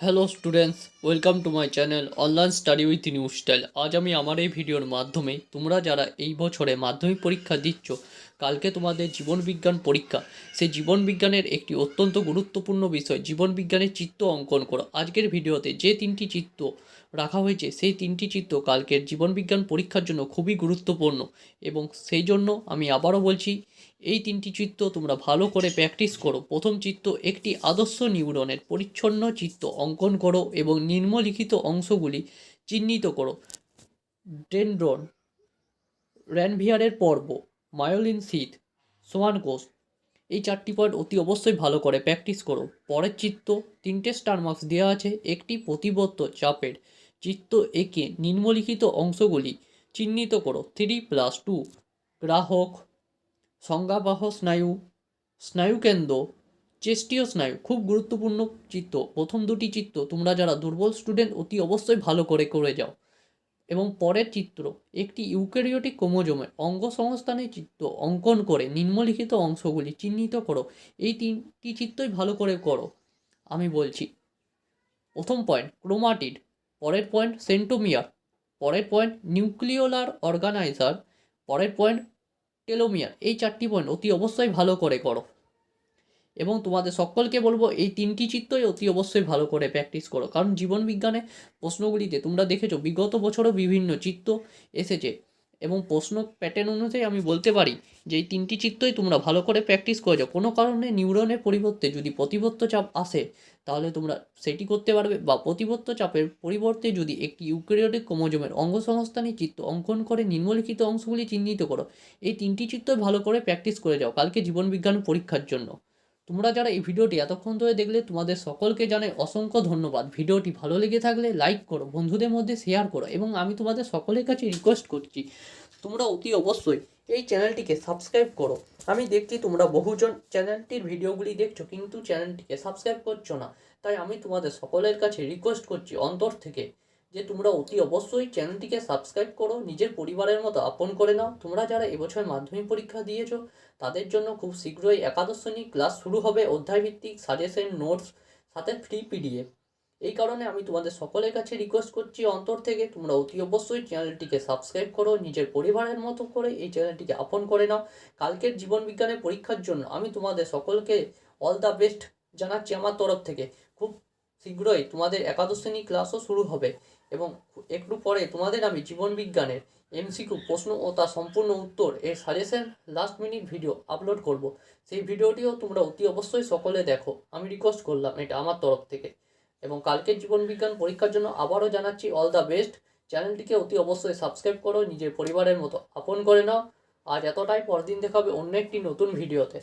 Hello students welcome to my channel online study with new style আজ আমি আমার এই ভিডিওর মাধ্যমে তোমরা যারা এই বছরে মাধ্যমিক পরীক্ষা দিচ্ছ, কালকে তোমাদের জীবনবিজ্ঞান পরীক্ষা। সেই জীবনবিজ্ঞানের একটি অত্যন্ত গুরুত্বপূর্ণ বিষয় জীবনবিজ্ঞানের চিত্র অঙ্কন করো। আজকের ভিডিওতে যে তিনটি চিত্র রাখা হয়েছে, সেই তিনটি চিত্র কালকের জীবনবিজ্ঞান পরীক্ষার জন্য খুবই গুরুত্বপূর্ণ। এবং সেই জন্য আমি আবারও বলছি এই তিনটি চিত্র তোমরা ভালো করে প্র্যাকটিস করো। প্রথম চিত্র একটি আদর্শ নিউরনের পরিচ্ছন্ন চিত্র অঙ্কন করো এবং নিম্নলিখিত অংশগুলি চিহ্নিত করো। ডেনড্রন, র্যানভিয়ারের পর্ব, মায়োলিন শীত, সোয়ান কোষ, এই চারটি পয়েন্ট অতি অবশ্যই ভালো করে প্র্যাকটিস করো। পরের চিত্র তিনটে স্টার মার্কস দেওয়া আছে, একটি প্রতিবদ্ধ চাপের চিত্র এঁকে নিম্নলিখিত অংশগুলি চিহ্নিত করো। থ্রি প্লাস টু গ্রাহক সংজ্ঞাবাহ স্নায়ু স্নায়ুকেন্দ্র চেষ্টীয় স্নায়ু, খুব গুরুত্বপূর্ণ চিত্র প্রথম দুটি চিত্র তোমরা যারা দুর্বল স্টুডেন্ট অতি অবশ্যই ভালো করে করে যাও। এবং পরের চিত্র, একটি ইউক্যারিওটিক ক্রোমোজোমের অঙ্গ সংস্থানের চিত্র অঙ্কন করে নিম্নলিখিত অংশগুলি চিহ্নিত করো। এই তিনটি চিত্রই ভালো করে করো, আমি বলছি। প্রথম পয়েন্ট ক্রোমাটিড, পরের পয়েন্ট সেন্টোমিয়ার, পরের পয়েন্ট নিউক্লিওলার অর্গানাইজার, পরের পয়েন্ট টেলোমিয়ার, এই চারটি পয়েন্ট অতি অবশ্যই ভালো করে করো। এবং তোমাদের সকলকে বলব, এই তিনটি চিত্রই অতি অবশ্যই ভালো করে প্র্যাকটিস করো। কারণ জীবনবিজ্ঞানে প্রশ্নগুলিতে তোমরা দেখেছ, বিগত বছরও বিভিন্ন চিত্র এসেছে। এবং প্রশ্ন প্যাটার্ন অনুযায়ী আমি বলতে পারি যে এই তিনটি চিত্রই তোমরা ভালো করে প্র্যাকটিস করে যাও কোনো কারণে নিউরনের পরিবর্তে যদি প্রতিবত্ত চাপ আসে, তাহলে তোমরা সেটি করতে পারবে বা প্রতিবত্ত চাপের পরিবর্তে যদি একটি ইউক্যারিওটিক ক্রোমোজোমের অঙ্গ সংস্থানের চিত্র অঙ্কন করে নিম্নলিখিত অংশগুলি চিহ্নিত করো। এই তিনটি চিত্রই ভালো করে প্র্যাকটিস করে যাও কালকে জীবনবিজ্ঞান পরীক্ষার জন্য। তোমরা যারা এই ভিডিওটি এতক্ষণ ধরে দেখলে, তোমাদের সকলকে জানাই অসংখ্য ধন্যবাদ। ভিডিওটি ভালো লেগে থাকলে লাইক করো, বন্ধুদের মধ্যে শেয়ার করো এবং আমি তোমাদের সকলের কাছে রিকোয়েস্ট করছি, তোমরা অতি অবশ্যই এই চ্যানেলটিকে সাবস্ক্রাইব করো। আমি দেখছি তোমরা বহুজন চ্যানেলটির ভিডিওগুলি দেখছ, কিন্তু চ্যানেলটিকে সাবস্ক্রাইব করছ না। তাই আমি তোমাদের সকলের কাছে রিকোয়েস্ট করছি অন্তর থেকে যে তোমরা অতি অবশ্যই চ্যানেলটিকে সাবস্ক্রাইব করো, নিজের পরিবারের মতো আপন করে নাও। তোমরা যারা এবছর মাধ্যমিক পরীক্ষা দিয়েছ, তাদের জন্য খুব শীঘ্রই একাদশ শ্রেণি ক্লাস শুরু হবে অধ্যায়ভিত্তিক সাজেশন নোটস, সাথে ফ্রি পিডিএফ এই কারণে আমি তোমাদের সকলের কাছে রিকোয়েস্ট করছি, অন্তর থেকে তোমরা অতি অবশ্যই চ্যানেলটিকে সাবস্ক্রাইব করো, নিজের পরিবারের মতো করে এই চ্যানেলটিকে আপন করে নাও। কালকের জীবন বিজ্ঞানের পরীক্ষার জন্য আমি তোমাদের সকলকে অল দ্য বেস্ট জানাচ্ছি আমার তরফ থেকে। খুব শীঘ্রই তোমাদের একাদশ শ্রেণি ক্লাসও শুরু হবে। এবং একটু পরে তোমাদের আমি জীবন বিজ্ঞানের এমসিকিউ প্রশ্ন ও তার সম্পূর্ণ উত্তর এর suggestion last minute video upload করব। সেই ভিডিওটিও তোমরা অতি অবশ্যই সকলে দেখো। আমি রিকোয়েস্ট করলাম এটা আমার তরফ থেকে। এবং কালকের জীবন বিজ্ঞান পরীক্ষার জন্য আবারও জানাচ্ছি অল দ্য বেস্ট চ্যানেলটিকে অতি অবশ্যই সাবস্ক্রাইব করো। নিজের পরিবারের মতো আপন করে নাও। আজ এতটাই। পরদিন দেখাবে অন্য একটি নতুন ভিডিওতে